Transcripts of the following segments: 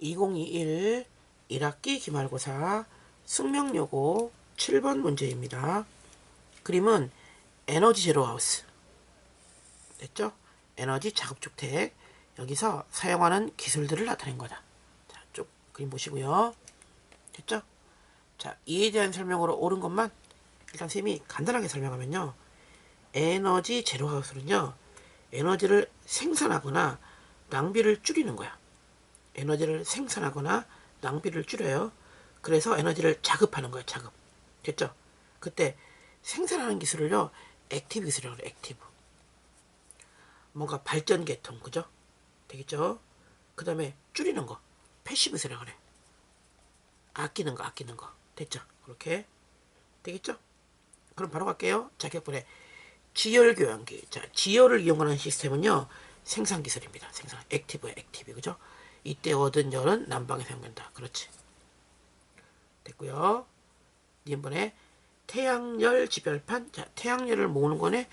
2021 1학기 기말고사 숙명여고 7번 문제입니다. 그림은 에너지 제로하우스 됐죠? 에너지 자급주택 여기서 사용하는 기술들을 나타낸 거다. 자, 쭉 그림 보시고요. 됐죠? 자, 이에 대한 설명으로 옳은 것만 일단 쌤이 간단하게 설명하면요. 에너지 제로하우스는요. 에너지를 생산하거나 낭비를 줄이는 거야. 에너지를 생산하거나 낭비를 줄여요. 그래서 에너지를 자급하는 거야, 자급. 됐죠? 그때 생산하는 기술을요, 액티브 기술이라고 그래, 액티브. 뭔가 발전 계통, 그죠? 되겠죠? 그 다음에 줄이는 거, 패시브 기술이라고 그래. 아끼는 거, 아끼는 거. 됐죠? 그렇게. 되겠죠? 그럼 바로 갈게요. 자격분에 지열 교환기. 자, 지열을 이용하는 시스템은요, 생산 기술입니다. 생산. 액티브야, 액티브. 그죠? 이때 얻은 열은 난방에 사용된다. 그렇지. 됐고요. 이번에 태양열 지별판. 자, 태양열을 모으는 거네.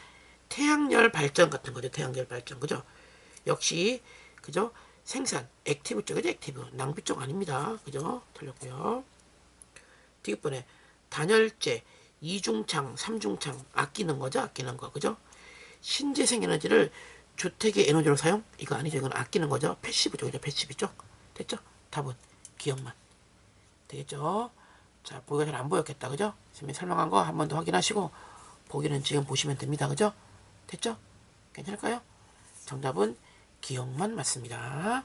태양열 발전 같은 거죠. 태양열 발전. 그죠? 역시 그죠? 생산 액티브 쪽이죠. 액티브. 낭비 쪽 아닙니다. 그죠? 틀렸고요. 뒤번에 단열재 이중창, 삼중창 아끼는 거죠. 아끼는 거. 그죠? 신재생 에너지를 주택의 에너지로 사용? 이거 아니죠. 이건 아끼는 거죠. 패시브죠. 그죠? 패시브죠. 됐죠? 답은 기억만. 되겠죠? 자, 보기가 잘 안 보였겠다. 그죠? 선생님이 설명한 거 한 번 더 확인하시고 보기는 지금 보시면 됩니다. 그죠? 됐죠? 괜찮을까요? 정답은 기억만 맞습니다.